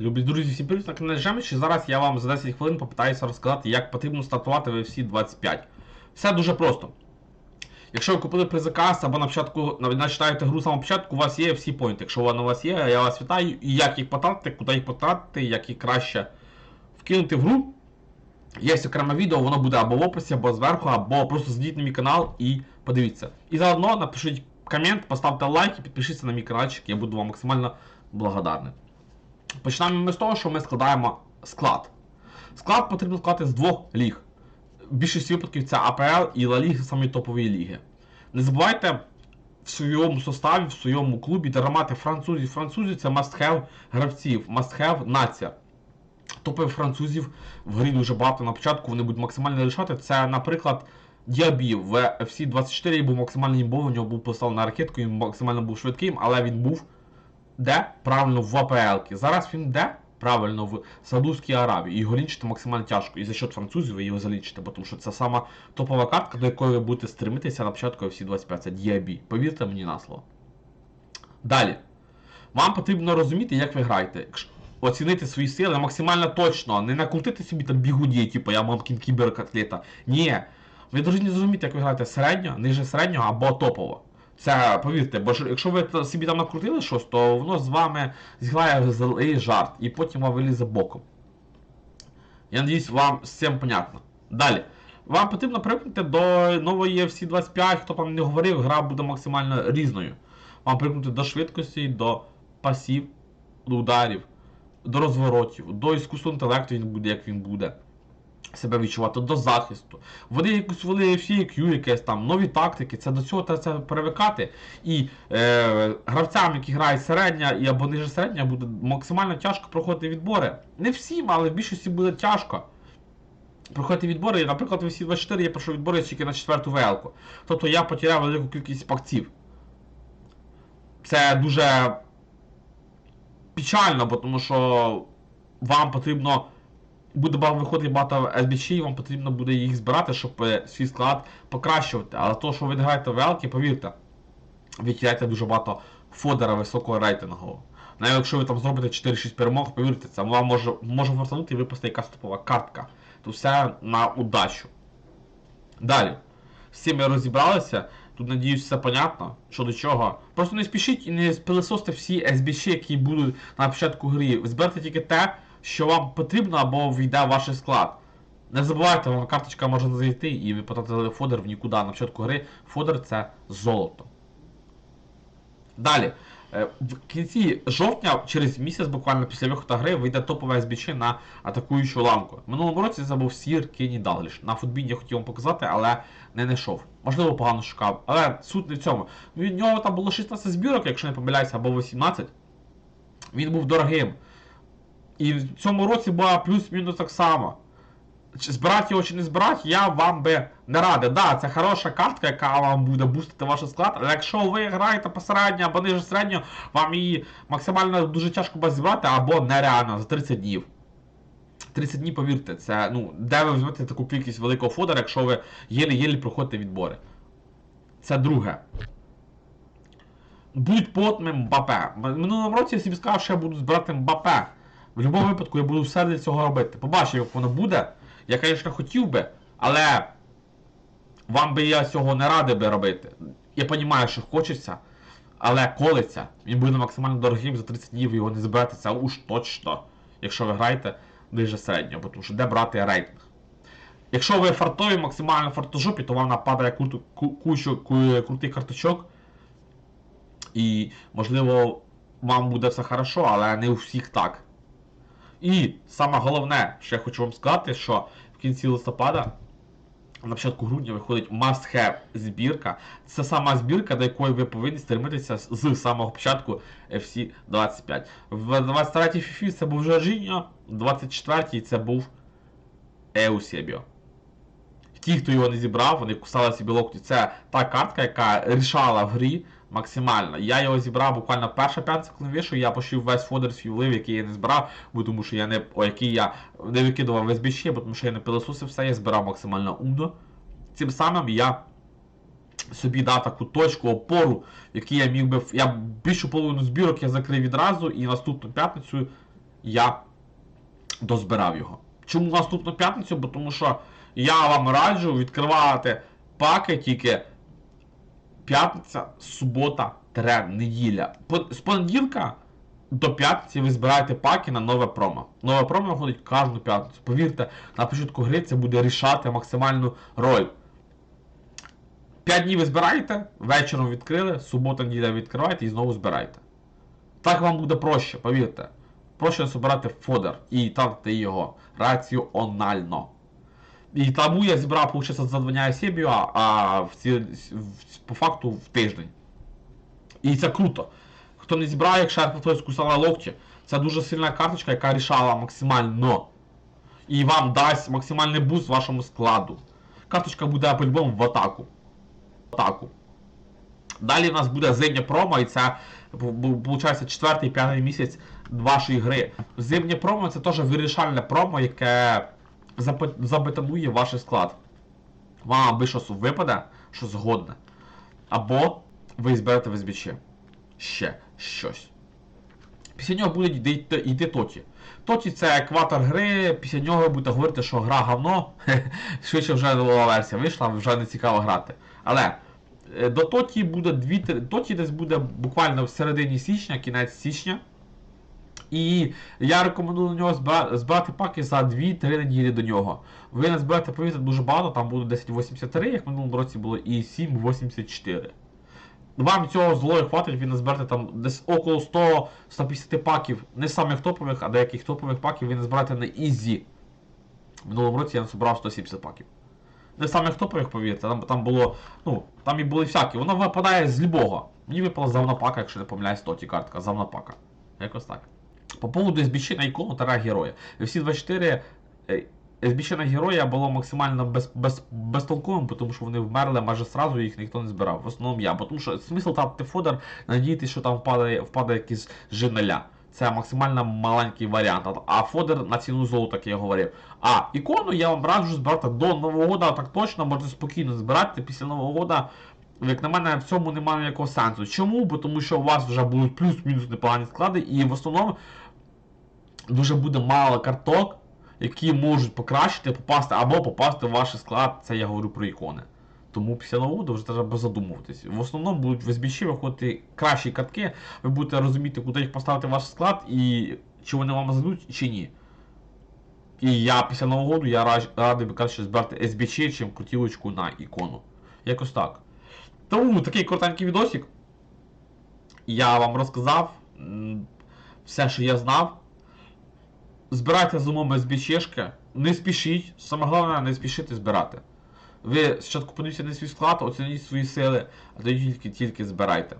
Любі друзі, всім привіт на каналі Жеміч. І зараз я вам за 10 хвилин попитаюся розказати, як потрібно стартувати в FC 25. Все дуже просто. Якщо ви купили призаказ або на початку починаєте гру самого початку, у вас є всі поінти. Якщо вони у вас є, я вас вітаю. І як їх потратити, куди їх потратити, як їх краще вкинути в гру. Є окреме відео, воно буде або в описі, або зверху, або просто зайдіть на мій канал і подивіться. І заодно напишіть комент, поставте лайк і підпишіться на мій каналчик, я буду вам максимально благодарний. Починаємо ми з того, що ми складаємо склад. Склад потрібно складати з двох ліг. В більшості випадків це АПЛ і Ла Ліги, самі топові ліги. Не забувайте в своєму составі, в своєму клубі тримати французів. Французів це must-have гравців, must-have нація. Топових французів в грі дуже багато на початку, вони будуть максимально рішати. Це, наприклад, Діабі в FC 24 був максимально імбовий, у нього був поставлений на ракетку, він максимально був швидким, але він був де? Правильно в АПЛ. Зараз він де? Правильно в Саудовській Аравії. Його лінчити максимально тяжко. І за счет французів ви його залічите, тому що це сама топова картка, до якої ви будете стремитися на початку FC 25. Це Діабі. Повірте мені на слово. Далі. Вам потрібно розуміти, як ви граєте. Оцінити свої сили максимально точно. Не накрутити собі там бігуді, типу я мамкін кіберкотлета. Ні. Ви повинні зрозуміти, як ви граєте середньо, ниже середнього або топово. Це повірте, бо якщо ви собі там накрутили щось, то воно з вами зіграє злий жарт і потім вам вилізе боком. Я надіюсь, вам з цим понятно. Далі. Вам потрібно привикнути до нової FC 25, хто там не говорив, гра буде максимально різною. Вам привикнути до швидкості, до пасів, до ударів, до розворотів, до іскусного інтелекту він буде, як він буде себе відчувати, до захисту. Вони якусь ввели FCQ якесь там, нові тактики, це до цього треба перевикати. І е, гравцям, які грають середня і або ниже середня, буде максимально тяжко проходити відбори. Не всім, але в більшості буде тяжко. Проходити відбори, наприклад, в FC 24 я пройшов відбори тільки на четверту ВЛ-ку. Тобто я потеряв велику кількість пакців. Це дуже печально, бо тому що вам потрібно буде ба- виходити багато SBC, і вам потрібно буде їх збирати, щоб е, свій склад покращувати. Але то, що ви граєте велки, повірте, ви дуже багато фодера високого рейтингового. Навіть якщо ви там зробите 4-6 перемог, повірте, це вам може, може форсанути і випасти якась топова картка. То все на удачу. Далі. З цим ми розібралися. Тут, надіюсь, все понятно, що до чого. Просто не спішіть і не спилисосте всі SBC, які будуть на початку гри. Зберте тільки те, що вам потрібно або війде в ваш склад. Не забувайте, вам карточка може зайти і ви потратили фодер в нікуди. На початку гри фодер це золото. Далі. Е, В кінці жовтня, через місяць, буквально після виходу гри, вийде топова SBC на атакуючу ланку. В минулому році це був Сір Кенні Далгліш. На футбіні я хотів вам показати, але не знайшов. Можливо, погано шукав. Але суть не в цьому. Від нього там було 16 збірок, якщо не помиляюся, або 18. Він був дорогим. І в цьому році була плюс-мінус так само. Чи збирати його чи не збирати, я вам би не радив. Да, це хороша картка, яка вам буде бустити ваш склад, але якщо ви граєте посередньо або ниже середньо, вам її максимально дуже тяжко буде зібрати або нереально за 30 днів. 30 днів, повірте, це, ну, де ви візьмете таку кількість великого фодера, якщо ви єлі-єлі проходите відбори. Це друге. Будь потним Мбапе. В минулому році я собі сказав, що я буду збирати Мбапе. В будь-якому випадку я буду все для цього робити. Побачив, як воно буде. Я, звісно, хотів би, але вам би я цього не радив би робити. Я розумію, що хочеться, але колиться. Він буде максимально дорогим за 30 днів, його не це уж точно. Якщо ви граєте ближе середнього, бо тому що де брати рейтинг. Якщо ви фартові, максимально фартожопі, то вам нападає ку- кучу ку- крутих карточок. І, можливо, вам буде все хорошо, але не у всіх так. І саме головне, що я хочу вам сказати, що в кінці листопада, на початку грудня, виходить must have збірка. Це сама збірка, до якої ви повинні стремитися з самого початку FC 25. В 23-й FIFA це був Жоржіньо, в 24-й це був Еусебіо. Ті, хто його не зібрав, вони кусали собі локті. Це та картка, яка рішала в грі максимально. Я його зібрав буквально перша п'ятниця, коли вийшов, я пошив весь фодер свій влив, який я не збирав, бо тому що я не о, який я не викидував весь біще, бо тому що я не пилососив все, я збирав максимально умно. Цим самим я собі дав таку точку опору, в я міг би. Я більшу половину збірок я закрив відразу, і наступну п'ятницю я дозбирав його. Чому наступну п'ятницю? Бо тому що я вам раджу відкривати паки тільки п'ятниця, субота, тре, неділя. З понеділка до п'ятниці ви збираєте паки на нове промо. Нове промо виходить кожну п'ятницю. Повірте, на початку гри це буде рішати максимальну роль. 5 днів ви збираєте, вечором відкрили, субота, неділя відкриваєте і знову збираєте. Так вам буде проще, повірте. Проще збирати фодер і тратити його раціонально. І тому я зібрав, виходить, за 2 дня Сібію, а, в ці, в, по факту в тиждень. І це круто. Хто не зібрав, як шарп хтось кусала локті, це дуже сильна карточка, яка рішала максимально. І вам дасть максимальний буст вашому складу. Карточка буде по-любому в атаку. В атаку. Далі в нас буде зимня промо, і це виходить четвертий п'ятий місяць вашої гри. Зимнє промо це теж вирішальне промо, яке забетонує ваш склад. Вам аби щось випаде, що згодне. Або ви зберете в СБЧ. Ще щось. Після нього буде йти, Тоті. Тоті це екватор гри, після нього ви будете говорити, що гра говно. Швидше вже нова версія вийшла, вже не цікаво грати. Але е, до Тоті буде дві. Тоті десь буде буквально в середині січня, кінець січня. І я рекомендую на нього збира- збирати паки за 2-3 неділі до нього. Ви не зберете, повірте, дуже багато, там буде 1083, як в минулому році було, і 784. Вам цього злої хватить, ви назберете там десь около 100-150 паків, не самих топових, а деяких топових паків ви назберете на ізі. В минулому році я назбирав 170 паків. Не самих топових, повірте, там, там було, ну, там і були всякі. Воно випадає з любого. Мені випала завна пака, якщо не помиляюсь, тоті картка, завна пака. Якось так. По поводу на ікону та героя. Всі 24 е, SBC на героя було максимально без, без, безтолковим, тому що вони вмерли майже сразу, їх ніхто не збирав. В основному я. Тому що смисл тратити фодер, надіятися, що там впаде, впаде якийсь жиналя. Це максимально маленький варіант. А- фодер на ціну золота, як я говорив. А ікону я вам раджу збирати до Нового года, так точно можете спокійно збирати після Нового года. Як на мене, в цьому немає ніякого сенсу. Чому? Бо тому що у вас вже будуть плюс-мінус непогані склади, і в основному дуже буде мало карток, які можуть покращити, попасти або попасти в ваш склад. Це я говорю про ікони. Тому після нового вже треба задумуватись. В основному будуть в SBC виходити кращі картки, ви будете розуміти, куди їх поставити в ваш склад і чи вони вам зайдуть, чи ні. І я після Нового року я радий би краще збирати SBC, чим крутілочку на ікону. Якось так. Тому такий коротенький відосик. Я вам розказав все, що я знав. Збирайте з умом SBC-шки, не спішіть. Саме головне, не спішити збирати. Ви спочатку подивіться на свій склад, оцініть свої сили, а тоді тільки, тільки збирайте.